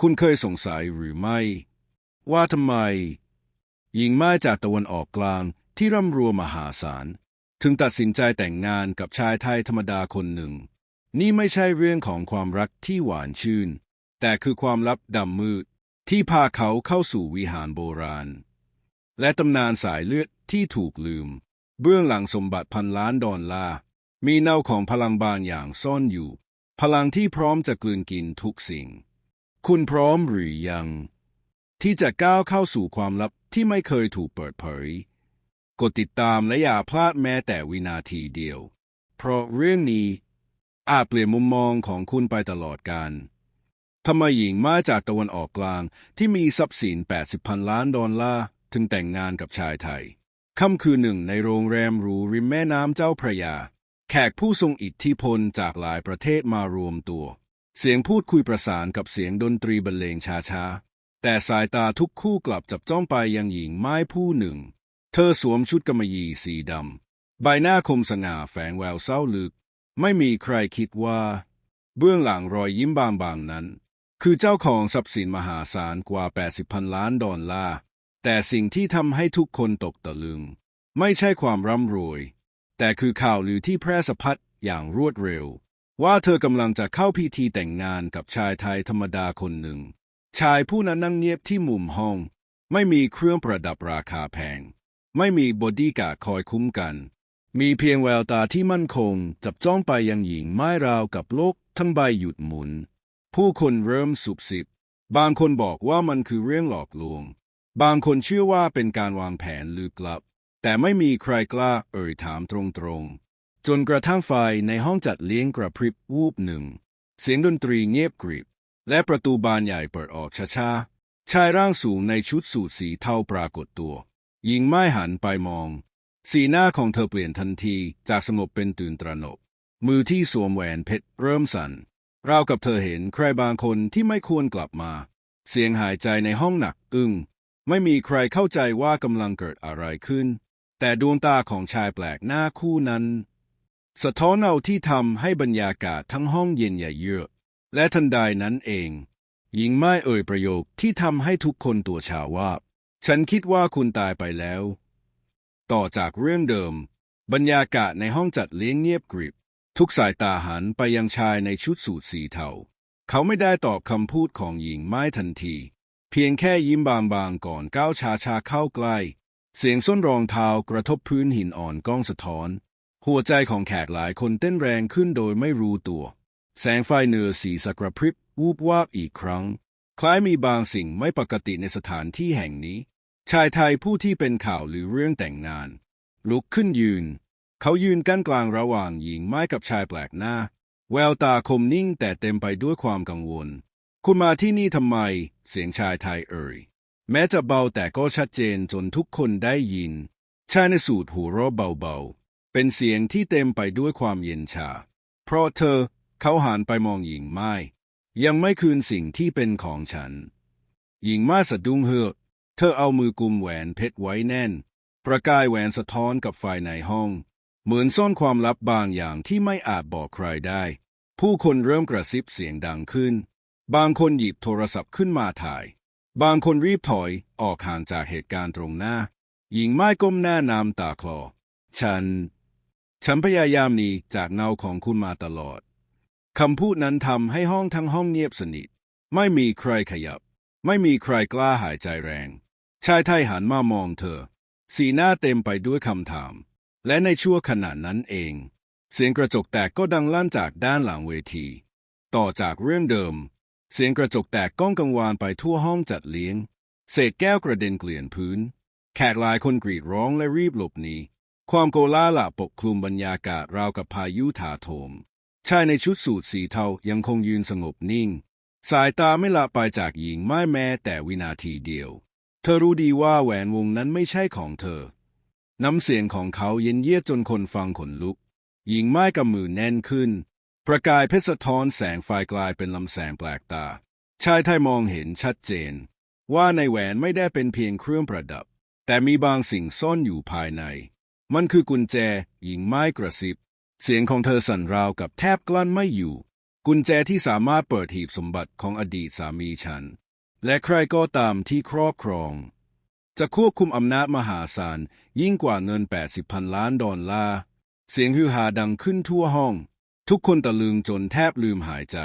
คุณเคยสงสัยหรือไม่ ว่าทำไม หญิงไม้จากตะวันออกกลางที่ร่ำรวยมหาศาล ถึงตัดสินใจแต่งงานกับชายไทยธรรมดาคนหนึ่ง นี่ไม่ใช่เรื่องของความรักที่หวานชื่น แต่คือความลับดำมืดที่พาเขาเข้าสู่วิหารโบราณ และตำนานสายเลือดที่ถูกลืม เบื้องหลังสมบัติพันล้านดอลลาร์มีเนาของพลังบางอย่างซ่อนอยู่ พลังที่พร้อมจะกลืนกินทุกสิ่ง คุณพร้อมหรือยัง ที่จะก้าวเข้าสู่ความลับที่ไม่เคยถูกเปิดเผย กดติดตามและอย่าพลาดแม้แต่วินาทีเดียว เพราะเรื่องนี้อาจเปลี่ยนมุมมองของคุณไปตลอดกาลทำไมหญิงมาจากตะวันออกกลางที่มีทรัพย์สิน 80 พันล้านดอลลาร์ถึงแต่งงานกับชายไทยค่ำคืนหนึ่งในโรงแรมหรูริมแม่น้ำเจ้าพระยา แขกผู้ทรงอิทธิพลจากหลายประเทศมารวมตัว เสียงพูดคุยประสานกับเสียงดนตรีบรรเลงช้าๆ แต่สายตาทุกคู่กลับจับจ้องไปยังหญิงไม้ผู้หนึ่ง เธอสวมชุดกำมะหยี่สีดำ ใบหน้าคมสง่าแฝงแววเศร้าลึก ไม่มีใครคิดว่า เบื้องหลังรอยยิ้มบางๆนั้น คือเจ้าของทรัพย์สินมหาศาลกว่า 80พันล้านดอลลาร์ แต่สิ่งที่ทำให้ทุกคนตกตะลึง ไม่ใช่ความร่ำรวย แต่คือข่าวลือที่แพร่สะพัดอย่างรวดเร็ว ว่าเธอกำลังจะเข้าพิธีแต่งงานกับชายไทยธรรมดาคนหนึ่ง ชายผู้นั้นนั่งเงียบที่มุมห้อง ไม่มีเครื่องประดับราคาแพง ไม่มีบอดี้การ์ดคอยคุ้มกัน มีเพียงแววตาที่มั่นคง จับจ้องไปยังหญิงไม้ราวกับโลกทั้งใบหยุดหมุน ผู้คนเริ่มสุบสิบบางคนบอกว่ามันคือเรื่องหลอกลวง บางคนเชื่อว่าเป็นการวางแผนลึกลับ แต่ไม่มีใครกล้าเอ่ยถามตรงๆ จนกระทั่งไฟในห้องจัดเลี้ยงกระพริบวูบหนึ่ง เสียงดนตรีเงียบกริบ และประตูบานใหญ่เปิดออกช้าๆ ชายร่างสูงในชุดสูทสีเทาปรากฏตัว หญิงไม้หันไปมอง สีหน้าของเธอเปลี่ยนทันทีจากสงบเป็นตื่นตระหนก มือที่สวมแหวนเพชรเริ่มสั่นราวกับเธอเห็นใครบางคนที่ไม่ควรกลับมา เสียงหายใจในห้องหนักอึ้งไม่มีใครเข้าใจว่ากำลังเกิดอะไรขึ้น แต่ดวงตาของชายแปลกหน้าคู่นั้น สะท้อนเอาที่ทำให้บรรยากาศทั้งห้องเย็นอย่าเยือกและทันใดนั้นเอง หญิงไม้เอ่ยประโยคที่ทำให้ทุกคนตัวชาว่า ฉันคิดว่าคุณตายไปแล้ว ต่อจากเรื่องเดิม บรรยากาศในห้องจัดเลี้ยงเงียบกริบ ทุกสายตาหันไปยังชายในชุดสูทสีเทาเขาไม่ได้ตอบคำพูดของหญิงไม้ทันที เพียงแค่ยิ้มบางๆก่อนก้าวช้าๆเข้าใกล้ เสียงส้นรองเท้ากระทบพื้นหินอ่อนก้องสะท้อน หัวใจของแขกหลายคนเต้นแรงขึ้นโดยไม่รู้ตัว แสงไฟเหนือสีสกระพริบวูบวาบอีกครั้ง คล้ายมีบางสิ่งไม่ปกติในสถานที่แห่งนี้ ชายไทยผู้ที่เป็นข่าวหรือเรื่องแต่งงาน ลุกขึ้นยืน เขายืนกั้นกลางระหว่างหญิงไม้กับชายแปลกหน้า แววตาคมนิ่งแต่เต็มไปด้วยความกังวล คุณมาที่นี่ทำไม เสียงชายไทยเอ่ย แม้จะเบาแต่ก็ชัดเจนจนทุกคนได้ยิน ชายในสูตรหัวเราะเบาๆ เป็นเสียงที่เต็มไปด้วยความเย็นชา เพราะเธอเขาหันไปมองหญิงไม้ยังไม่คืนสิ่งที่เป็นของฉัน หญิงไม้สะดุ้งเฮือกเธอเอามือกุมแหวนเพชรไว้แน่น ประกายแหวนสะท้อนกับไฟในห้อง เหมือนซ่อนความลับบางอย่างที่ไม่อาจบอกใครได้ ผู้คนเริ่มกระซิบเสียงดังขึ้น บางคนหยิบโทรศัพท์ขึ้นมาถ่าย บางคนรีบถอยออกห่างจากเหตุการณ์ตรงหน้า หญิงไม้ก้มหน้านำตาคลอ ฉัน ฉันพยายามหนีจากเงาของคุณมาตลอด คำพูดนั้นทำให้ห้องทั้งห้องเงียบสนิท ไม่มีใครขยับ ไม่มีใครกล้าหายใจแรง ชายไทยหันมามองเธอ สีหน้าเต็มไปด้วยคำถาม และในชั่วขณะนั้นเอง เสียงกระจกแตกก็ดังลั่นจากด้านหลังเวที ต่อจากเรื่องเดิม เสียงกระจกแตกก้องกังวานไปทั่วห้องจัดเลี้ยง เศษแก้วกระเด็นเกลื่อนพื้น แขกหลายคนกรีดร้องและรีบหลบหนี ความโกลาหลปกคลุมบรรยากาศราวกับพายุถาโถม ชายในชุดสูทสีเทายังคงยืนสงบนิ่ง สายตาไม่ละไปจากหญิงไม้แม้แต่วินาทีเดียว เธอรู้ดีว่าแหวนวงนั้นไม่ใช่ของเธอ น้ำเสียงของเขาเย็นเยียดจนคนฟังขนลุก หญิงไม้กำมือแน่นขึ้น ประกายเพชรสะท้อนแสงไฟกลายเป็นลำแสงแปลกตา ชายไทยมองเห็นชัดเจน ว่าในแหวนไม่ได้เป็นเพียงเครื่องประดับ แต่มีบางสิ่งซ่อนอยู่ภายใน มันคือกุญแจ หญิงไม้กระซิบ เสียงของเธอสั่นราวกับแทบกลั้นไม่อยู่ กุญแจที่สามารถเปิดหีบสมบัติของอดีตสามีฉัน และใครก็ตามที่ครอบครอง จะควบคุมอำนาจมหาศาล ยิ่งกว่าเงิน 80พันล้านดอลลาร์ เสียงฮือฮาดังขึ้นทั่วห้อง ทุกคนตะลึงจนแทบลืมหายใจ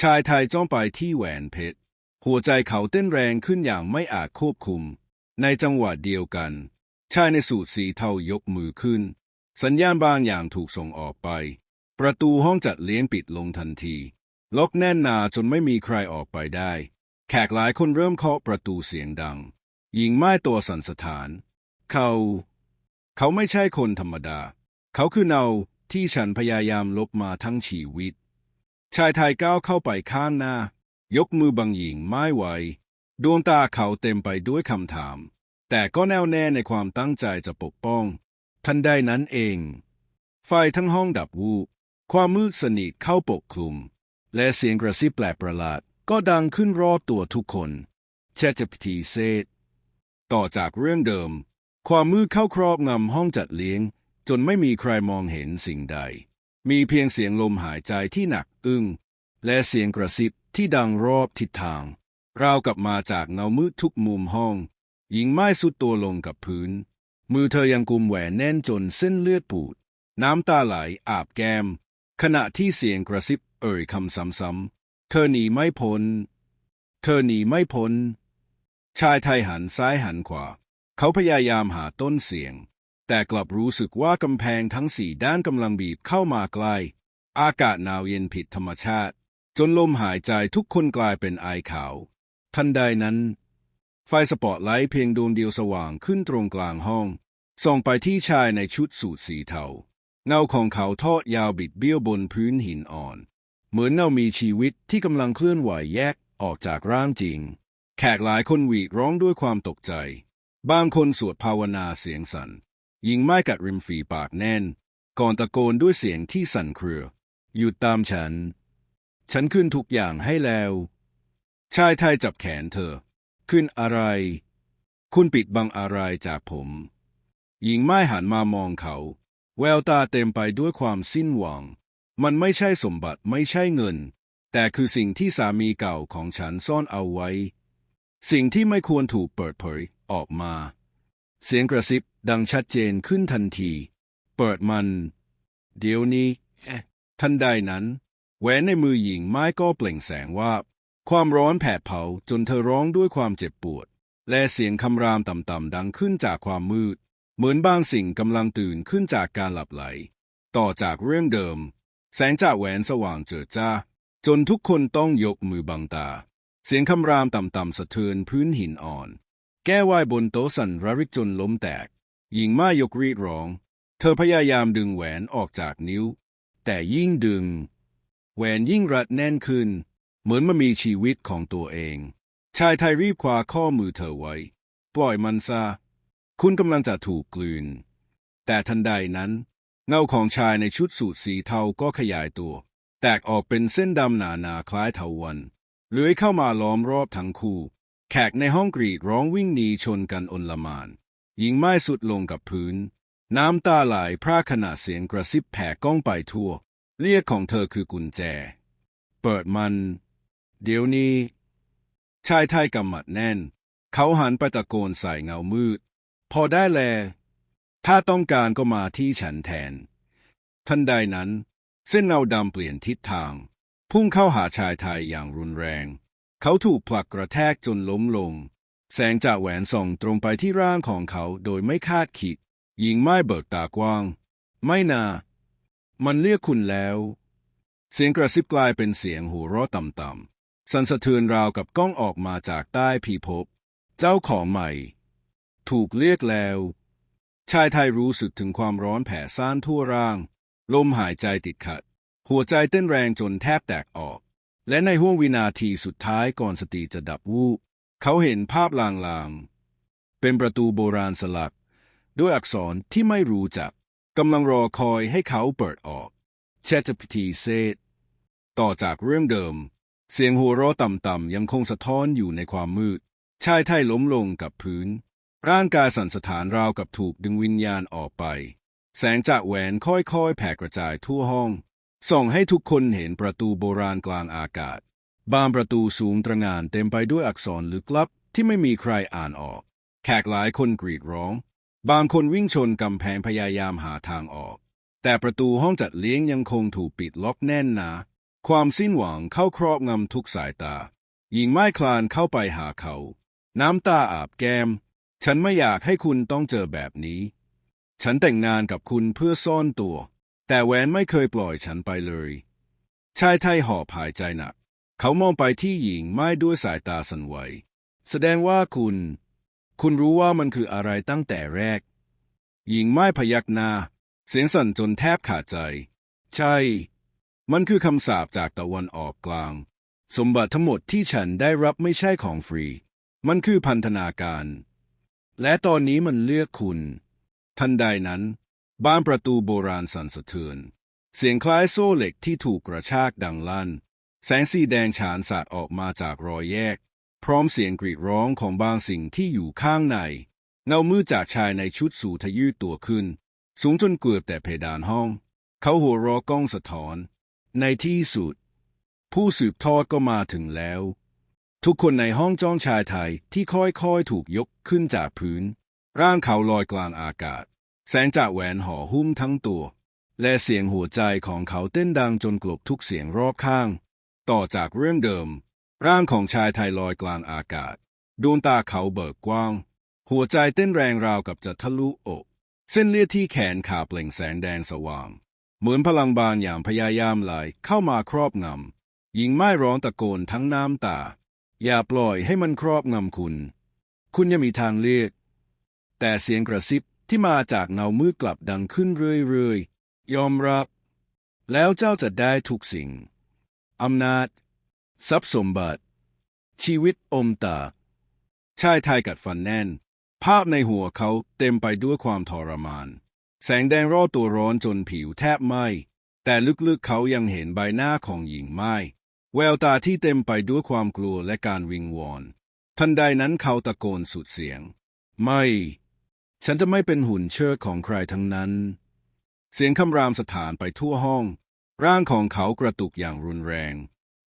ชายไทยจ้องไปที่แหวนเพชร หัวใจเขาเต้นแรงขึ้นอย่างไม่อาจควบคุม ในจังหวะเดียวกัน ชายในสูทสีเทายกมือขึ้น สัญญาณบางอย่างถูกส่งออกไป ประตูห้องจัดเลี้ยงปิดลงทันที ล็อกแน่นหนาจนไม่มีใครออกไปได้ แขกหลายคนเริ่มเคาะประตูเสียงดัง หญิงไม้ตัวสันสะท้าน เขา เขาไม่ใช่คนธรรมดา เขาคือเนาที่ฉันพยายามลบมาทั้งชีวิต ชายไทยก้าวเข้าไปข้างหน้า ยกมือบังหญิงไม้ไหวดวงตาเขาเต็มไปด้วยคำถาม แต่ก็แน่วแน่ในความตั้งใจจะปกป้อง ทันใดนั้นเอง ไฟทั้งห้องดับวูบความมืดสนิทเข้าปกคลุม และเสียงกระซิบแปลกประหลาด ก็ดังขึ้นรอบตัวทุกคนแชทพิธีเซตต่อจากเรื่องเดิม ความมืดเข้าครอบงำห้องจัดเลี้ยง จนไม่มีใครมองเห็นสิ่งใด มีเพียงเสียงลมหายใจที่หนักอึ้ง และเสียงกระซิบที่ดังรอบทิศทาง ราวกับมาจากเงามืดทุกมุมห้อง หญิงไม้สุดตัวลงกับพื้น มือเธอยังกุมแหวนแน่นจนเส้นเลือดปูด น้ำตาไหลอาบแก้ม ขณะที่เสียงกระซิบเอ่ยคำซ้ำๆเธอหนีไม่พ้น เธอหนีไม่พ้น ชายไทยหันซ้ายหันขวา เขาพยายามหาต้นเสียง แต่กลับรู้สึกว่ากำแพงทั้งสี่ด้านกำลังบีบเข้ามาใกล้ อากาศหนาวเย็นผิดธรรมชาติ จนลมหายใจทุกคนกลายเป็นไอขาว ทันใดนั้น ไฟสปอตไลท์เพียงดวงเดียวสว่างขึ้นตรงกลางห้อง ส่องไปที่ชายในชุดสูทสีเทา เงาของเขาทอดยาวบิดเบี้ยวบนพื้นหินอ่อน เหมือนเงามีชีวิตที่กำลังเคลื่อนไหวแยกออกจากร่างจริง แขกหลายคนหวีดร้องด้วยความตกใจ บางคนสวดภาวนาเสียงสัน่น ยิงไม้กัดริมฝีปากแน่น ก่อนตะโกนด้วยเสียงที่สั่นเครือ หยุดตามฉัน ฉันขึ้นทุกอย่างให้แล้ว ชายไทยจับแขนเธอ ขึ้นอะไร คุณปิดบังอะไรจากผม หญิงไม้หันมามองเขา แววตาเต็มไปด้วยความสิ้นหวัง มันไม่ใช่สมบัติไม่ใช่เงิน แต่คือสิ่งที่สามีเก่าของฉันซ่อนเอาไว้ สิ่งที่ไม่ควรถูกเปิดเผยออกมา เสียงกระซิบดังชัดเจนขึ้นทันที เปิดมัน เดี๋ยวนี้ทันใดนั้นแหวนในมือหญิงไม้ก็เปล่งแสงว่าบ ความร้อนแผดเผาจนเธอร้องด้วยความเจ็บปวด และเสียงคำรามต่ำๆดังขึ้นจากความมืด เหมือนบางสิ่งกำลังตื่นขึ้นจากการหลับไหล ต่อจากเรื่องเดิม แสงจากแหวนสว่างเจิดจ้า จนทุกคนต้องยกมือบังตา เสียงคำรามต่ำๆสะเทือนพื้นหินอ่อน แก้วายบนโต๊ะสั่นระริกจนล้มแตก หญิงม่ายกรีดร้อง เธอพยายามดึงแหวนออกจากนิ้ว แต่ยิ่งดึง แหวนยิ่งรัดแน่นขึ้น เหมือนมันมีชีวิตของตัวเอง ชายไทยรีบคว้าข้อมือเธอไว้ ปล่อยมันซะ คุณกำลังจะถูกกลืน แต่ทันใดนั้น เงาของชายในชุดสูทสีเทาก็ขยายตัว แตกออกเป็นเส้นดำหนานาๆคล้ายเถาวันเลื้อยเข้ามาล้อมรอบทั้งคู่ แขกในห้องกรีดร้องวิ่งหนีชนกันอนลมานหญิงไม้สุดลงกับพื้น น้ำตาไหลพร่าขณะเสียงกระซิบแผ่ก้องไปทั่ว เรียกของเธอคือกุญแจ เปิดมัน เดี๋ยวนี้ ชายไทยกำหมัดแน่น เขาหันไปตะโกนใส่เงามืด พอได้แล ถ้าต้องการก็มาที่ฉันแทน ทันใดนั้น เส้นเงาดำเปลี่ยนทิศทาง พุ่งเข้าหาชายไทยอย่างรุนแรง เขาถูกผลักกระแทกจนล้มลง แสงจากแหวนส่องตรงไปที่ร่างของเขาโดยไม่คาดคิดหญิงไม้เบิกตากว้าง ไม่นา มันเรียกคุณแล้ว เสียงกระซิบกลายเป็นเสียงหัวเราะต่ำๆ สันสะเทือนราวกับก้องออกมาจากใต้ผีพบ เจ้าของใหม่ ถูกเรียกแล้ว ชายไทยรู้สึกถึงความร้อนแผ่ซ่านทั่วร่าง ลมหายใจติดขัด หัวใจเต้นแรงจนแทบแตกออก และในห้วงวินาทีสุดท้ายก่อนสติจะดับวูบเขาเห็นภาพลางๆ เป็นประตูโบราณสลัก ด้วยอักษรที่ไม่รู้จักกำลังรอคอยให้เขาเปิดออกแชทพิธีเซตต่อจากเรื่องเดิม เสียงหัวเราะต่ำๆยังคงสะท้อนอยู่ในความมืด ชายไทยล้มลงกับพื้น ร่างกายสั่นสะท้านราวกับถูกดึงวิญญาณออกไป แสงจากแหวนค่อยๆ แผ่กระจายทั่วห้อง ส่องให้ทุกคนเห็นประตูโบราณกลางอากาศ บานประตูสูงตระงานเต็มไปด้วยอักษรลึกลับที่ไม่มีใครอ่านออก แขกหลายคนกรีดร้อง บางคนวิ่งชนกำแพงพยายามหาทางออก แต่ประตูห้องจัดเลี้ยงยังคงถูกปิดล็อกแน่นหนา ความสิ้นหวังเข้าครอบงำทุกสายตา หญิงไม้คลานเข้าไปหาเขา น้ำตาอาบแก้ม ฉันไม่อยากให้คุณต้องเจอแบบนี้ ฉันแต่งงานกับคุณเพื่อซ่อนตัว แต่แหวนไม่เคยปล่อยฉันไปเลย ชายไทยหอบหายใจหนัก เขามองไปที่หญิงไม้ด้วยสายตาสันไหว แสดงว่าคุณ คุณรู้ว่ามันคืออะไรตั้งแต่แรก หญิงไม้พยักหน้า เสียงสั่นจนแทบขาดใจ ใช่ มันคือคำสาปจากตะวันออกกลาง สมบัติทั้งหมดที่ฉันได้รับไม่ใช่ของฟรี มันคือพันธนาการ และตอนนี้มันเลือกคุณ ทันใดนั้นบ้านประตูโบราณสั่นสะเทือน เสียงคล้ายโซ่เหล็กที่ถูกกระชากดังลั่น แสงสีแดงฉานสาดออกมาจากรอยแยก พร้อมเสียงกรีดร้องของบางสิ่งที่อยู่ข้างใน เงามือจากชายในชุดสูทยืดตัวขึ้น สูงจนเกือบแต่เพดานห้อง เขาหัวเรอกล้องสะท้อน ในที่สุด ผู้สืบทอดก็มาถึงแล้ว ทุกคนในห้องจ้องชายไทยที่ค่อยๆถูกยกขึ้นจากพื้น ร่างเขาลอยกลางอากาศ แสงจากแหวนห่อหุ้มทั้งตัว และเสียงหัวใจของเขาเต้นดังจนกลบทุกเสียงรอบข้าง ต่อจากเรื่องเดิม ร่างของชายไทยลอยกลางอากาศดวงตาเขาเบิกกว้าง หัวใจเต้นแรงราวกับจะทะลุอก เส้นเลือดที่แขนขาเปล่งแสงแดงสว่าง เหมือนพลังบางอย่างพยายามไหลเข้ามาครอบงำหญิงไม้ร้องตะโกนทั้งน้ำตา อย่าปล่อยให้มันครอบงำคุณ คุณยังมีทางเลือกแต่เสียงกระซิบที่มาจากเงามืดกลับดังขึ้นเรื่อยๆยอมรับ แล้วเจ้าจะได้ทุกสิ่งอำนาจ ทรัพย์สมบัติ ชีวิตอมตะชายไทยกัดฟันแน่น ภาพในหัวเขาเต็มไปด้วยความทรมาน แสงแดงรอบตัวร้อนจนผิวแทบไหม้ แต่ลึกๆเขายังเห็นใบหน้าของหญิงไม้แววตาที่เต็มไปด้วยความกลัวและการวิงวอนทันใดนั้นเขาตะโกนสุดเสียง ไม่ ฉันจะไม่เป็นหุ่นเชิดของใครทั้งนั้น เสียงคำรามสถานไปทั่วห้อง ร่างของเขากระตุกอย่างรุนแรง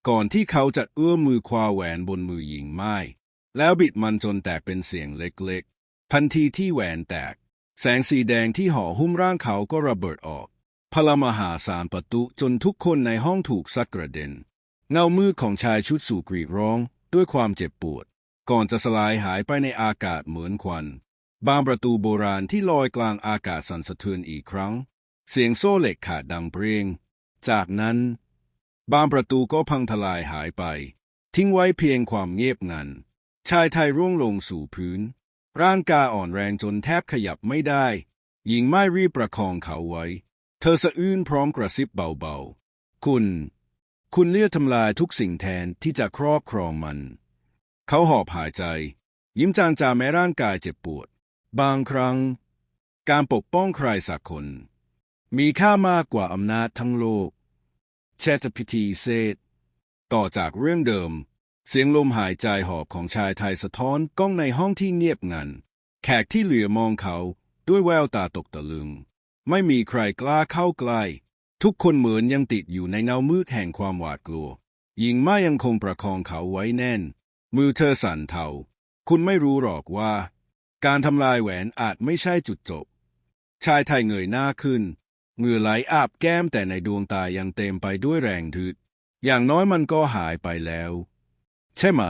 ก่อนที่เขาจะเอื้อมมือคว้าแหวนบนมือหญิงไม้แล้วบิดมันจนแตกเป็นเสียงเล็กๆทันทีที่แหวนแตก แสงสีแดงที่ห่อหุ้มร่างเขาก็ระเบิดออก พลมหาศาลประตุจนทุกคนในห้องถูกซัดกระเด็น เงามืดของชายชุดสูกรีร้องด้วยความเจ็บปวด ก่อนจะสลายหายไปในอากาศเหมือนควัน บางประตูโบราณที่ลอยกลางอากาศสั่นสะเทือนอีกครั้ง เสียงโซ่เหล็กขาดดังเปรียง จากนั้น บางประตูก็พังทลายหายไป ทิ้งไว้เพียงความเงียบงัน ชายไทยร่วงลงสู่พื้น ร่างกายอ่อนแรงจนแทบขยับไม่ได้ หญิงไม่รีบประคองเขาไว้ เธอสะอื้นพร้อมกระซิบเบาๆ คุณ คุณเลือกทำลายทุกสิ่งแทนที่จะครอบครองมัน เขาหอบหายใจ ยิ้มจางจาแม้ร่างกายเจ็บปวด บางครั้ง การปกป้องใครสักคน มีค่ามากกว่าอำนาจทั้งโลกแชตพิธีเซตต่อจากเรื่องเดิม เสียงลมหายใจหอบของชายไทยสะท้อนกล้องในห้องที่เงียบงัน แขกที่เหลือมองเขาด้วยแววตาตกตะลึง ไม่มีใครกล้าเข้าใกล้ ทุกคนเหมือนยังติดอยู่ในเงามืดแห่งความหวาดกลัว หญิงไม่ยังคงประคองเขาไว้แน่น มือเธอสั่นเทา คุณไม่รู้หรอกว่า การทำลายแหวนอาจไม่ใช่จุดจบ ชายไทยเงยหน้าขึ้นเหงื่อไหลอาบแก้มแต่ในดวงตายังเต็มไปด้วยแรงทึดอย่างน้อยมันก็หายไปแล้ว ใช่ไหม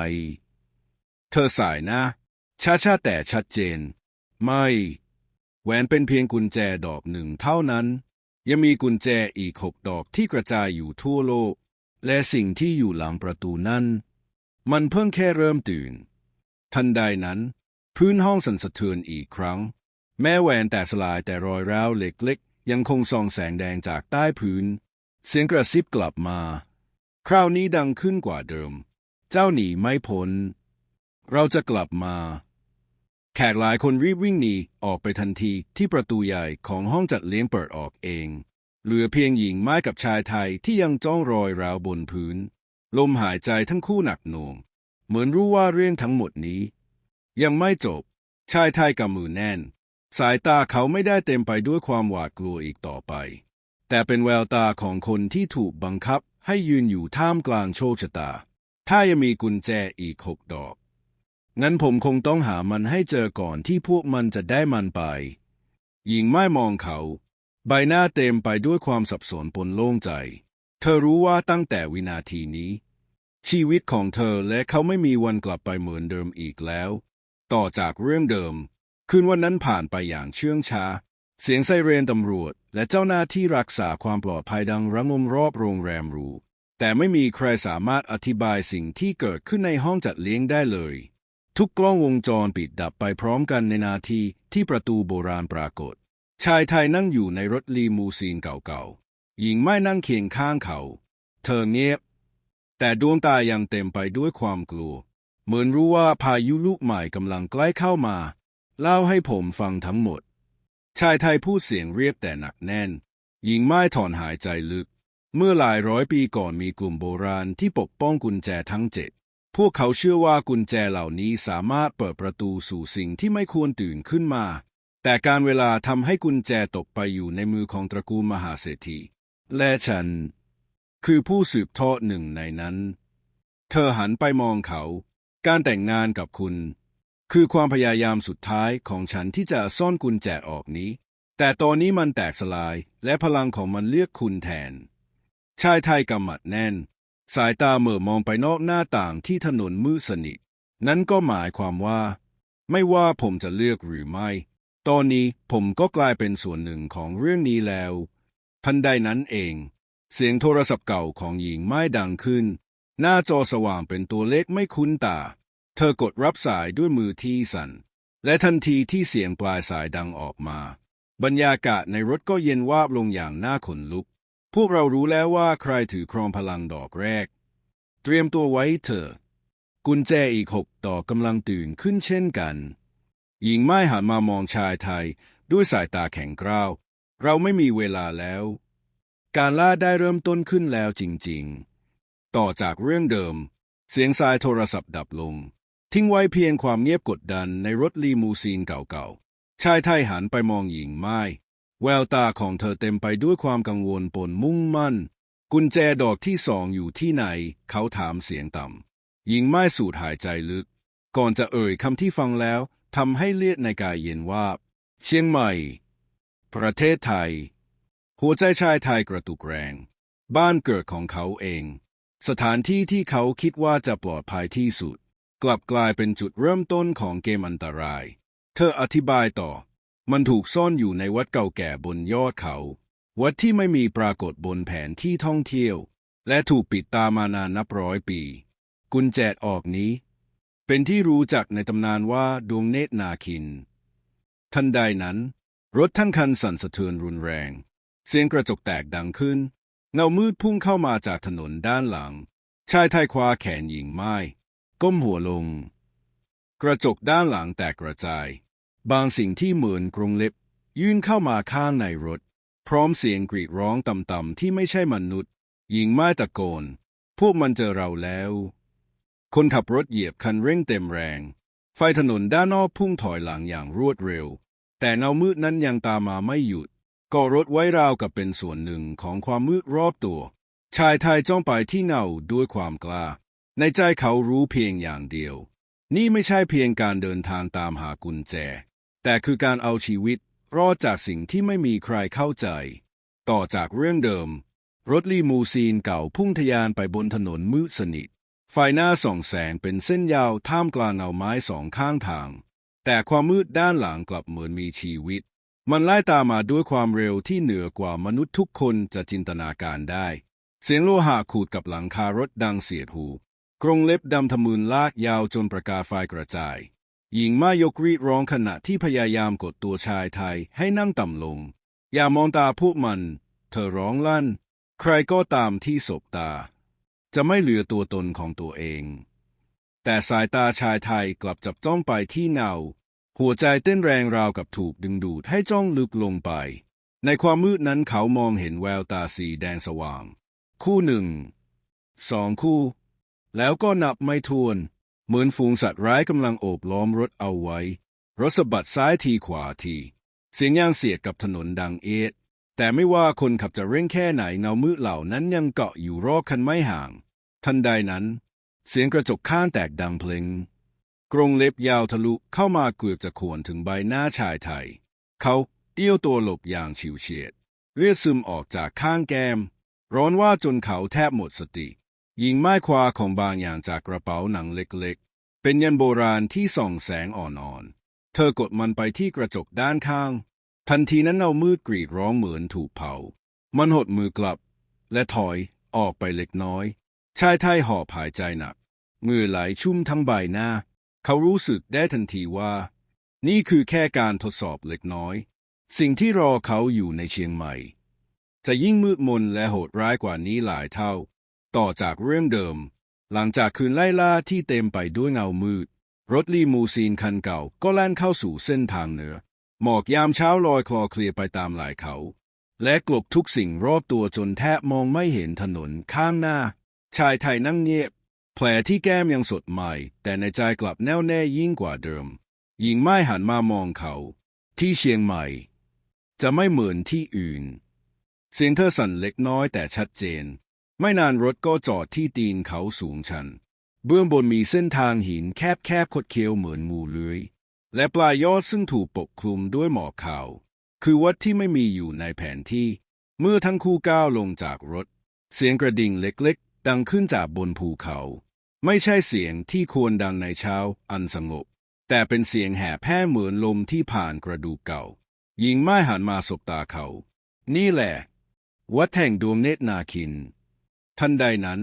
เธอสายนะ ช้าๆแต่ชัดเจน ไม่ แหวนเป็นเพียงกุญแจดอกหนึ่งเท่านั้น ยังมีกุญแจอีกหกดอกที่กระจายอยู่ทั่วโลก และสิ่งที่อยู่หลังประตูนั้น มันเพิ่งแค่เริ่มตื่น ทันใดนั้น พื้นห้องสั่นสะเทือนอีกครั้ง แม้แหวนแต่สลายแต่รอยร้าวเล็กๆ ยังคงส่องแสงแดงจากใต้พื้น เสียงกระซิบกลับมา คราวนี้ดังขึ้นกว่าเดิม เจ้าหนีไม่พ้น เราจะกลับมา แขกหลายคนรีบวิ่งหนีออกไปทันทีที่ประตูใหญ่ของห้องจัดเลี้ยงเปิดออกเอง เหลือเพียงหญิงไม้กับชายไทยที่ยังจ้องรอยราวบนพื้น ลมหายใจทั้งคู่หนักหน่วง เหมือนรู้ว่าเรื่องทั้งหมดนี้ ยังไม่จบ ชายไทยกำมือแน่น สายตาเขาไม่ได้เต็มไปด้วยความหวาดกลัวอีกต่อไป แต่เป็นแววตาของคนที่ถูกบังคับให้ยืนอยู่ท่ามกลางโชคชะตา ถ้ายังมีกุญแจอีกหกดอก งั้นผมคงต้องหามันให้เจอก่อนที่พวกมันจะได้มันไป หญิงไม่มองเขา ใบหน้าเต็มไปด้วยความสับสนปนโล่งใจ เธอรู้ว่าตั้งแต่วินาทีนี้ ชีวิตของเธอและเขาไม่มีวันกลับไปเหมือนเดิมอีกแล้ว ต่อจากเรื่องเดิม คืนวันนั้นผ่านไปอย่างเชื่องช้า เสียงไซเรนตำรวจและเจ้าหน้าที่รักษาความปลอดภัยดังระงมรอบโรงแรมหรู แต่ไม่มีใครสามารถอธิบายสิ่งที่เกิดขึ้นในห้องจัดเลี้ยงได้เลย ทุกกล้องวงจรปิดดับไปพร้อมกันในนาทีที่ประตูโบราณปรากฏ ชายไทยนั่งอยู่ในรถลีมูซีนเก่าๆ หญิงไม่นั่งเคียงข้างเขา เธอเงียบ แต่ดวงตายังเต็มไปด้วยความกลัว เหมือนรู้ว่าพายุลูกใหม่กำลังใกล้เข้ามา เล่าให้ผมฟังทั้งหมด ชายไทยพูดเสียงเรียบแต่หนักแน่น หญิงไม้ถอนหายใจลึก เมื่อหลายร้อยปีก่อนมีกลุ่มโบราณที่ปกป้องกุญแจทั้งเจ็ด พวกเขาเชื่อว่ากุญแจเหล่านี้สามารถเปิดประตูสู่สิ่งที่ไม่ควรตื่นขึ้นมา แต่การเวลาทำให้กุญแจตกไปอยู่ในมือของตระกูลมหาเศรษฐี และฉัน คือผู้สืบทอดหนึ่งในนั้น เธอหันไปมองเขา การแต่งงานกับคุณ คือความพยายามสุดท้ายของฉันที่จะซ่อนกุญแจออกนี้ แต่ตอนนี้มันแตกสลายและพลังของมันเลือกคุณแทน ชายไทยกำหมัดแน่น สายตาเหม่อมองไปนอกหน้าต่างที่ถนนมืดสนิท นั้นก็หมายความว่า ไม่ว่าผมจะเลือกหรือไม่ ตอนนี้ผมก็กลายเป็นส่วนหนึ่งของเรื่องนี้แล้วทันใดนั้นเอง เสียงโทรศัพท์เก่าของหญิงไม่ดังขึ้น หน้าจอสว่างเป็นตัวเลขไม่คุ้นตา เธอกดรับสายด้วยมือที่สั่น และทันทีที่เสียงปลายสายดังออกมา บรรยากาศในรถก็เย็นวาบลงอย่างน่าขนลุก พวกเรารู้แล้วว่าใครถือครองพลังดอกแรก เตรียมตัวไว้เถอะ กุญแจอีกหกดอกกำลังตื่นขึ้นเช่นกัน หญิงไม้หันมามองชายไทยด้วยสายตาแข็งกร้าว เราไม่มีเวลาแล้ว การล่าได้เริ่มต้นขึ้นแล้วจริงๆ ต่อจากเรื่องเดิม เสียงสายโทรศัพท์ดับลง ทิ้งไว้เพียงความเงียบกดดันในรถลีมูซีนเก่าๆ ชายไทยหันไปมองหญิงไม้ แววตาของเธอเต็มไปด้วยความกังวลปนมุ่งมั่น กุญแจดอกที่สองอยู่ที่ไหน เขาถามเสียงต่ำหญิงไม้สูดหายใจลึก ก่อนจะเอ่ยคำที่ฟังแล้วทำให้เลือดในกายเย็นวาบ เชียงใหม่ ประเทศไทย หัวใจชายไทยกระตุกแรง บ้านเกิดของเขาเอง สถานที่ที่เขาคิดว่าจะปลอดภัยที่สุด กลับกลายเป็นจุดเริ่มต้นของเกมอันตราย เธออธิบายต่อ มันถูกซ่อนอยู่ในวัดเก่าแก่บนยอดเขา วัดที่ไม่มีปรากฏบนแผนที่ท่องเที่ยว และถูกปิดตามานานนับร้อยปี กุญแจออกนี้ เป็นที่รู้จักในตำนานว่าดวงเนตรนาคิน ทันใดนั้น รถทั้งคันสั่นสะเทือนรุนแรง เสียงกระจกแตกดังขึ้น เงามืดพุ่งเข้ามาจากถนนด้านหลัง ชายไทยคว้าแขนหญิงไม้ ก้มหัวลง กระจกด้านหลังแตกกระจาย บางสิ่งที่เหมือนกรงเล็บ ยื่นเข้ามาข้างในรถ พร้อมเสียงกรีดร้องต่ำๆที่ไม่ใช่มนุษย์หญิงไม้ตะโกน พวกมันเจอเราแล้ว คนขับรถเหยียบคันเร่งเต็มแรง ไฟถนนด้านนอกพุ่งถอยหลังอย่างรวดเร็ว แต่เงามืดนั้นยังตามมาไม่หยุดก่อรถไว้ราวกับเป็นส่วนหนึ่งของความมืดรอบตัว ชายไทยจ้องไปที่เงาด้วยความกล้า ในใจเขารู้เพียงอย่างเดียว นี่ไม่ใช่เพียงการเดินทางตามหากุญแจ แต่คือการเอาชีวิตรอดจากสิ่งที่ไม่มีใครเข้าใจ ต่อจากเรื่องเดิม รถลีมูซีนเก่าพุ่งทะยานไปบนถนนมืดสนิท ไฟหน้าส่องแสงเป็นเส้นยาวท่ามกลางเงาไม้สองข้างทาง แต่ความมืดด้านหลังกลับเหมือนมีชีวิต มันไล่ตามมาด้วยความเร็วที่เหนือกว่ามนุษย์ทุกคนจะจินตนาการได้ เสียงโลหะขูดกับหลังคารถดังเสียดหู กรงเล็บดำทะมึนลากยาวจนประกาไฟกระจาย หญิงม่ายกรีดร้องขณะที่พยายามกดตัวชายไทยให้นั่งต่ำลง อย่ามองตาพวกมัน เธอร้องลั่น ใครก็ตามที่สบตา จะไม่เหลือตัวตนของตัวเอง แต่สายตาชายไทยกลับจับจ้องไปที่เงาหัวใจเต้นแรงราวกับถูกดึงดูดให้จ้องลึกลงไป ในความมืดนั้นเขามองเห็นแววตาสีแดงสว่าง คู่หนึ่ง สองคู่ แล้วก็นับไม่ถ้วน เหมือนฝูงสัตว์ร้ายกำลังโอบล้อมรถเอาไว้ รถสะบัดซ้ายทีขวาที เสียงย่างเสียดกับถนนดังเอียดแต่ไม่ว่าคนขับจะเร่งแค่ไหนเงามืดเหล่านั้นยังเกาะอยู่รอบคันไม่ห่าง ทันใดนั้น เสียงกระจกข้างแตกดังเพลงกรงเล็บยาวทะลุเข้ามาเกือบจะขวนถึงใบหน้าชายไทย เขาเตี้ยวตัวหลบอย่างฉิวเฉียด เลือดซึมออกจากข้างแก้ม ร้อนว่าจนเขาแทบหมดสติ ยิงไม้คว้าของบางอย่างจากกระเป๋าหนังเล็กๆ เป็นยันโบราณที่ส่องแสงอ่อนๆ เธอกดมันไปที่กระจกด้านข้าง ทันทีนั้นเอามืดกรีดร้องเหมือนถูกเผา มันหดมือกลับ และถอยออกไปเล็กน้อย ชายไทยหอบหายใจหนักเงื่อไหลชุ่มทั้งใบหน้า เขารู้สึกได้ทันทีว่า นี่คือแค่การทดสอบเล็กน้อย สิ่งที่รอเขาอยู่ในเชียงใหม่จะยิ่งมืดมนและโหดร้ายกว่านี้หลายเท่า ต่อจากเรื่องเดิม หลังจากคืนไล่ล่าที่เต็มไปด้วยเงามืด รถลีมูซีนคันเก่าก็แล่นเข้าสู่เส้นทางเหนือ หมอกยามเช้าลอยคลอเคลียไปตามหลายเขา และกลบทุกสิ่งรอบตัวจนแทบมองไม่เห็นถนนข้างหน้า ชายไทยนั่งเงียบ แผลที่แก้มยังสดใหม่ แต่ในใจกลับแน่วแน่ยิ่งกว่าเดิม หญิงไม้หันมามองเขา ที่เชียงใหม่ จะไม่เหมือนที่อื่น เสียงเธอสั่นเล็กน้อยแต่ชัดเจน ไม่นานรถก็จอดที่ตีนเขาสูงชัน เบื้องบนมีเส้นทางหินแคบแคบๆคดเคี้ยวเหมือนงูเลื้อยและปลายยอดซึ่งถูกปกคลุมด้วยหมอกขาว คือวัดที่ไม่มีอยู่ในแผนที่ เมื่อทั้งคู่ก้าวลงจากรถ เสียงกระดิ่งเล็กๆ ดังขึ้นจากบนภูเขา ไม่ใช่เสียงที่ควรดังในเช้าอันสงบ แต่เป็นเสียงแห่แผ่เหมือนลมที่ผ่านกระดูกเก่าหญิงไม้หันมาสบตาเขา นี่แหละ วัดแห่งดวงเนตรนาคิน ทันใดนั้น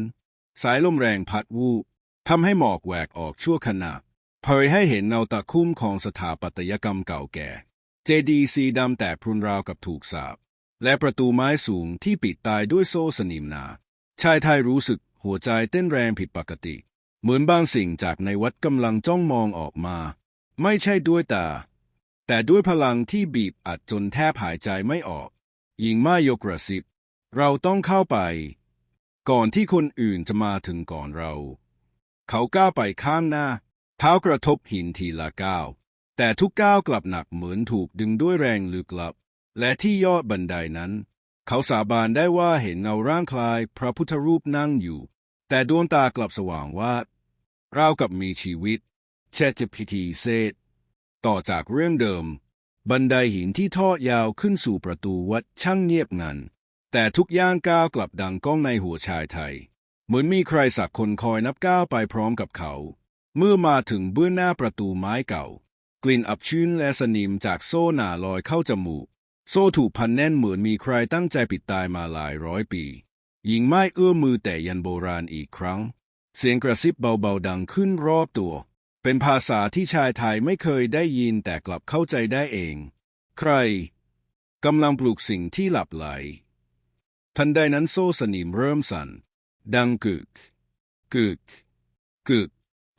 สายลมแรงพัดวูบทำให้หมอกแหวกออกชั่วขณะเผยให้เห็นเงาตะคุ่มของสถาปัตยกรรมเก่าแก่ เจดีย์สีดำแตกพรุนราวกับถูกสาบ และประตูไม้สูงที่ปิดตายด้วยโซ่สนิมนา ชายไทยรู้สึกหัวใจเต้นแรงผิดปกติ เหมือนบางสิ่งจากในวัดกำลังจ้องมองออกมา ไม่ใช่ด้วยตา แต่ด้วยพลังที่บีบอัดจนแทบหายใจไม่ออกหญิงไม้ยกกระซิบ เราต้องเข้าไป ก่อนที่คนอื่นจะมาถึงก่อนเรา เขาก้าวไปข้างหน้า เท้ากระทบหินทีละก้าว แต่ทุกก้าวกลับหนักเหมือนถูกดึงด้วยแรงลึกลับ และที่ยอดบันไดนั้น เขาสาบานได้ว่าเห็นเงาร่างคลายพระพุทธรูปนั่งอยู่ แต่ดวงตากลับสว่างวาบราวกับมีชีวิตเชษฐพิธีเศษ ต่อจากเรื่องเดิม บันไดหินที่ทอดยาวขึ้นสู่ประตูวัดช่างเงียบงัน แต่ทุกย่างก้าวกลับดังก้องในหัวชายไทย เหมือนมีใครสักคนคอยนับก้าวไปพร้อมกับเขา เมื่อมาถึงเบื้องหน้าประตูไม้เก่า กลิ่นอับชื้นและสนิมจากโซ่หนาลอยเข้าจมูก โซ่ถูกพันแน่นเหมือนมีใครตั้งใจปิดตายมาหลายร้อยปี หญิงไม้เอื้อมมือแต่ยันโบราณอีกครั้ง เสียงกระซิบเบาๆดังขึ้นรอบตัว เป็นภาษาที่ชายไทยไม่เคยได้ยินแต่กลับเข้าใจได้เอง ใครกำลังปลุกสิ่งที่หลับไหล ทันใดนั้นโซ่สนิมเริ่มสั่น ดังกึก กึก กึก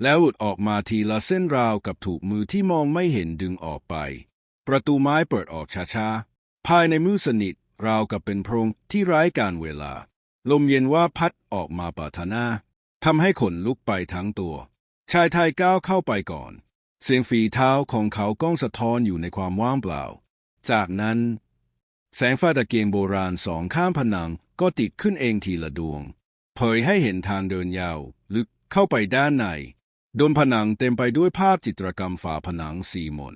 แล้วหลุดออกมาทีละเส้นราวกับถูกมือที่มองไม่เห็นดึงออกไป ประตูไม้เปิดออกช้าๆ ภายในมือสนิทราวกับเป็นโพรงที่ไร้การเวลา ลมเย็นว่าพัดออกมาปาทนาทำให้ขนลุกไปทั้งตัว ชายไทยก้าวเข้าไปก่อน เสียงฝีเท้าของเขาก้องสะท้อนอยู่ในความว่างเปล่า จากนั้น แสงไฟตะเกียงโบราณสองข้ามผนังก็ติดขึ้นเองทีละดวง เผยให้เห็นทางเดินยาว ลึกเข้าไปด้านในโดนผนังเต็มไปด้วยภาพจิตรกรรมฝาผนังสีมน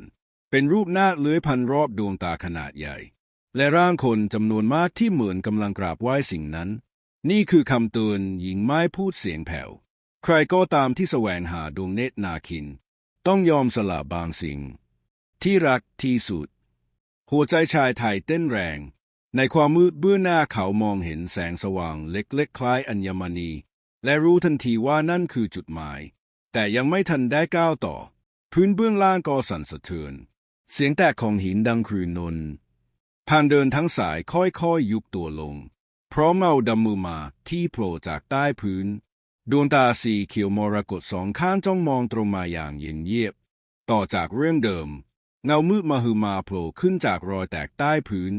เป็นรูปหน้าเลื้อยพันรอบดวงตาขนาดใหญ่ และร่างคนจำนวนมากที่เหมือนกำลังกราบไหว้สิ่งนั้น นี่คือคำเตือนหญิงไม้พูดเสียงแผ่ว ใครก็ตามที่แสวงหาดวงเนตรนาคิน ต้องยอมสละบางสิ่ง ที่รักที่สุด หัวใจชายไทยเต้นแรง ในความมืดเบื้องหน้าเขามองเห็นแสงสว่างเล็กๆ คล้ายอัญมณี และรู้ทันทีว่านั่นคือจุดหมาย แต่ยังไม่ทันได้ก้าวต่อ พื้นเบื้องล่างก็สั่นสะเทือน เสียงแตกของหินดังครืนนนทางเดินทั้งสายค่อยๆยุบตัวลงพร้อมเงาดำมือมาที่โผล่จากใต้พื้น ดวงตาสีเขียวมรกตสองข้างจ้องมองตรงมาอย่างเย็นเยียบ ต่อจากเรื่องเดิม เงามืดมาฮือมาโผล่ขึ้นจากรอยแตกใต้พื้น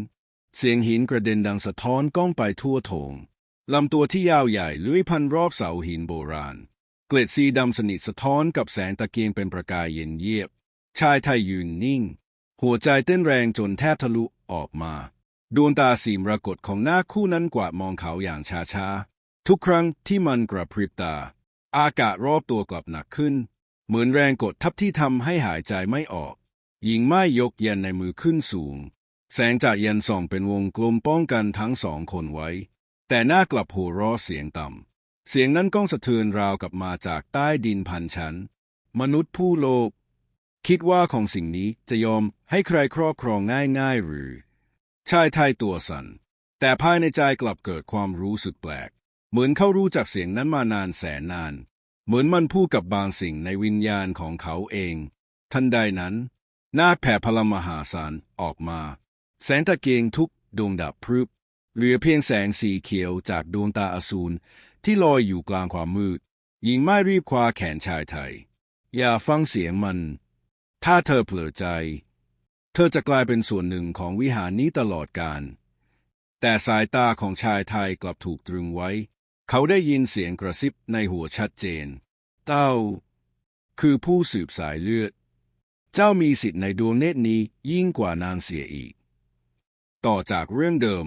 เสียงหินกระเด็นดังสะท้อนก้องไปทั่วโถงลำตัวที่ยาวใหญ่เลื้อยพันรอบเสาหินโบราณ เกล็ดสีดำสนิทสะท้อนกับแสงตะเกียงเป็นประกายเย็นเยียบ ชายไทยยืนนิ่ง หัวใจเต้นแรงจนแทบทะลุออกมา ดวงตาสีมรกตของหน้าคู่นั้นกวาดมองเขาอย่างช้าๆ ทุกครั้งที่มันกระพริบตา อากาศรอบตัวกลับหนักขึ้น เหมือนแรงกดทับที่ทำให้หายใจไม่ออก หญิงไม้ยกเยันในมือขึ้นสูง แสงจากเยันส่องเป็นวงกลมป้องกันทั้งสองคนไว้ แต่หน้ากลับหัวเราะเสียงต่ำ เสียงนั้นก้องสะเทือนราวกับมาจากใต้ดินพันชั้น มนุษย์ผู้โลภคิดว่าของสิ่งนี้จะยอมให้ใครครอบครองง่ายๆหรือ ชายไทยตัวสัน่นแต่ภายในใจกลับเกิดความรู้สึกแปลก เหมือนเขารู้จักเสียงนั้นมานานแสนนาน เหมือนมันพูดกับบางสิ่งในวิญญาณของเขาเอง ทันใดนั้น นาแผ่พลังมหาศาลออกมา แสงตะเกียงทุกดวงดับพรึบเหลือเพียงแสงสีเขียวจากดวงตาอสูรที่ลอยอยู่กลางความมืดหญิงไม่รีบคว้าแขนชายไทย อย่าฟังเสียงมัน ถ้าเธอเผลอใจ เธอจะกลายเป็นส่วนหนึ่งของวิหารนี้ตลอดกาลแต่สายตาของชายไทยกลับถูกตรึงไว้ เขาได้ยินเสียงกระซิบในหัวชัดเจน เต้า คือผู้สืบสายเลือด เจ้ามีสิทธิ์ในดวงเนตรนี้ยิ่งกว่านางเสียอีก ต่อจากเรื่องเดิม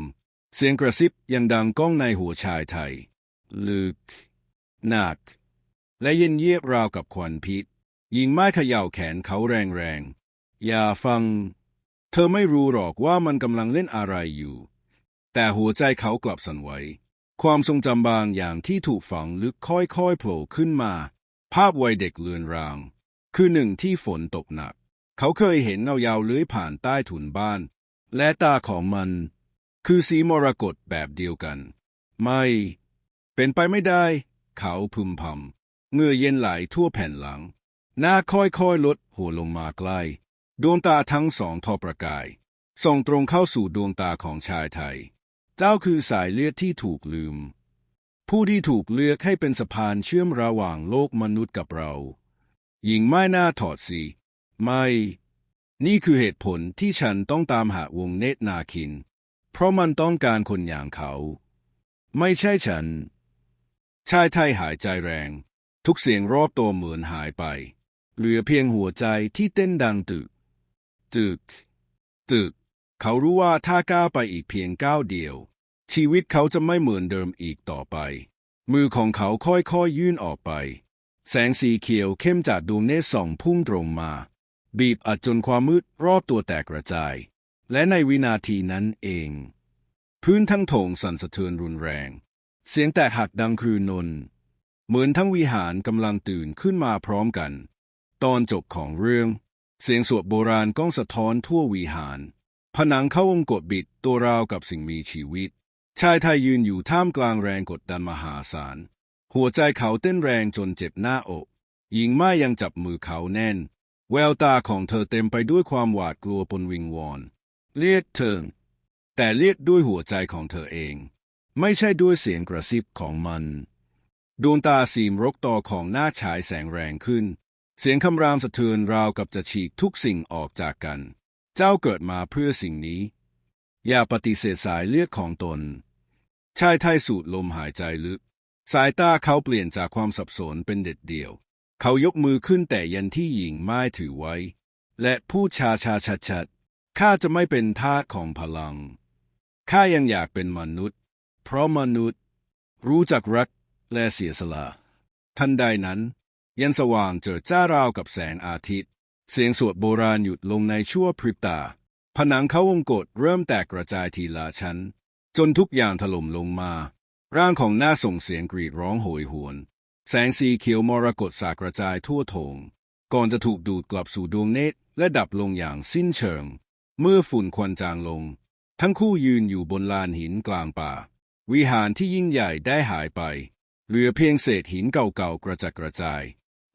เสียงกระซิบยังดังก้องในหัวชายไทย ลึกหนัก และเย็นเยียบราวกับควันพิษหญิงไม้เขย่าแขนเขาแรงๆ อย่าฟัง เธอไม่รู้หรอกว่ามันกำลังเล่นอะไรอยู่ แต่หัวใจเขากลับสั่นไหว ความทรงจำบางอย่างที่ถูกฝังลึกค่อยๆโผล่ขึ้นมา ภาพวัยเด็กเลือนราง คือหนึ่งที่ฝนตกหนัก เขาเคยเห็นเงายาวเลื้อยผ่านใต้ถุนบ้าน และตาของมัน คือสีมรกตแบบเดียวกัน ไม่ เป็นไปไม่ได้ เขาพึมพำเงื่อเย็นไหลทั่วแผ่นหลัง หน้าค่อยๆลดหัวลงมาใกล้ ดวงตาทั้งสองทอประกาย ส่องตรงเข้าสู่ดวงตาของชายไทย เจ้าคือสายเลือดที่ถูกลืม ผู้ที่ถูกเลือกให้เป็นสะพานเชื่อมระหว่างโลกมนุษย์กับเรา หญิงไม่น่าถอดสีไม่ นี่คือเหตุผลที่ฉันต้องตามหาวงเนตนาคิน เพราะมันต้องการคนอย่างเขา ไม่ใช่ฉัน ชายไทยหายใจแรง ทุกเสียงรอบตัวเหมือนหายไป เหลือเพียงหัวใจที่เต้นดังตึก ตึก ตึก เขารู้ว่าถ้าก้าวไปอีกเพียงก้าวเดียว ชีวิตเขาจะไม่เหมือนเดิมอีกต่อไป มือของเขาค่อยๆยื่นออกไป แสงสีเขียวเข้มจากดวงเนตรส่องพุ่งตรงมา บีบอัดจนความมืดรอบตัวแตกกระจาย และในวินาทีนั้นเอง พื้นทั้งโถงสั่นสะเทือนรุนแรง เสียงแตกหักดังครืนน เหมือนทั้งวิหารกำลังตื่นขึ้นมาพร้อมกัน ตอนจบของเรื่อง เสียงสวดโบราณก้องสะท้อนทั่ววิหาร ผนังเข้าวงกดบิดตัวราวกับสิ่งมีชีวิต ชายไทยยืนอยู่ท่ามกลางแรงกดดันมหาศาล หัวใจเขาเต้นแรงจนเจ็บหน้าอก หญิงไม้ยังจับมือเขาแน่น แววตาของเธอเต็มไปด้วยความหวาดกลัวปนวิงวอน เรียกเธอ แต่เรียกด้วยหัวใจของเธอเอง ไม่ใช่ด้วยเสียงกระซิบของมัน ดวงตาสีมรกตอของหน้าฉายแสงแรงขึ้น เสียงคำรามสะเทือนราวกับจะฉีกทุกสิ่งออกจากกัน เจ้าเกิดมาเพื่อสิ่งนี้ อย่าปฏิเสธสายเลือดของตนชายไทยสูดลมหายใจลึก สายตาเขาเปลี่ยนจากความสับสนเป็นเด็ดเดี่ยว เขายกมือขึ้นแต่ยันที่หญิงไม้ถือไว้ และพูดชาชาชัดชัดๆข้าจะไม่เป็นทาสของพลัง ข้ายังอยากเป็นมนุษย์ เพราะมนุษย์ รู้จักรักและเสียสละ ทันใดนั้น ยันสว่างเจิดจ้าราวกับแสงอาทิตย์ เสียงสวดโบราณหยุดลงในชั่วพริบตา ผนังเขาวงกฏเริ่มแตกกระจายทีละชั้น จนทุกอย่างถล่มลงมา ร่างของหน้าส่งเสียงกรีดร้องโหยหวน แสงสีเขียวมรกตสากระจายทั่วโถง ก่อนจะถูกดูดกลับสู่ดวงเนตรและดับลงอย่างสิ้นเชิง เมื่อฝุ่นควันจางลง ทั้งคู่ยืนอยู่บนลานหินกลางป่า วิหารที่ยิ่งใหญ่ได้หายไป เหลือเพียงเศษหินเก่าๆกระจัดกระจาย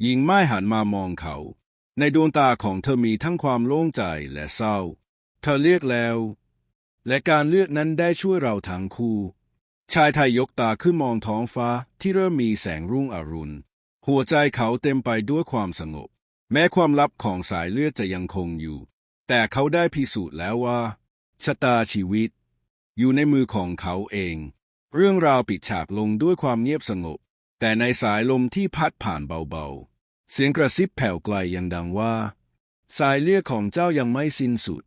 หญิงไม้หันมามองเขา ในดวงตาของเธอมีทั้งความโล่งใจและเศร้า เธอเรียกแล้ว และการเลือกนั้นได้ช่วยเราทั้งคู่ ชายไทยยกตาขึ้นมองท้องฟ้าที่เริ่มมีแสงรุ่งอรุณ หัวใจเขาเต็มไปด้วยความสงบ แม้ความลับของสายเลือดจะยังคงอยู่ แต่เขาได้พิสูจน์แล้วว่า ชะตาชีวิต อยู่ในมือของเขาเอง เรื่องราวปิดฉากลงด้วยความเงียบสงบ แต่ในสายลมที่พัดผ่านเบาๆ เสียงกระซิบแผ่วไกลยังดังว่า สายเลือดของเจ้ายังไม่สิ้นสุด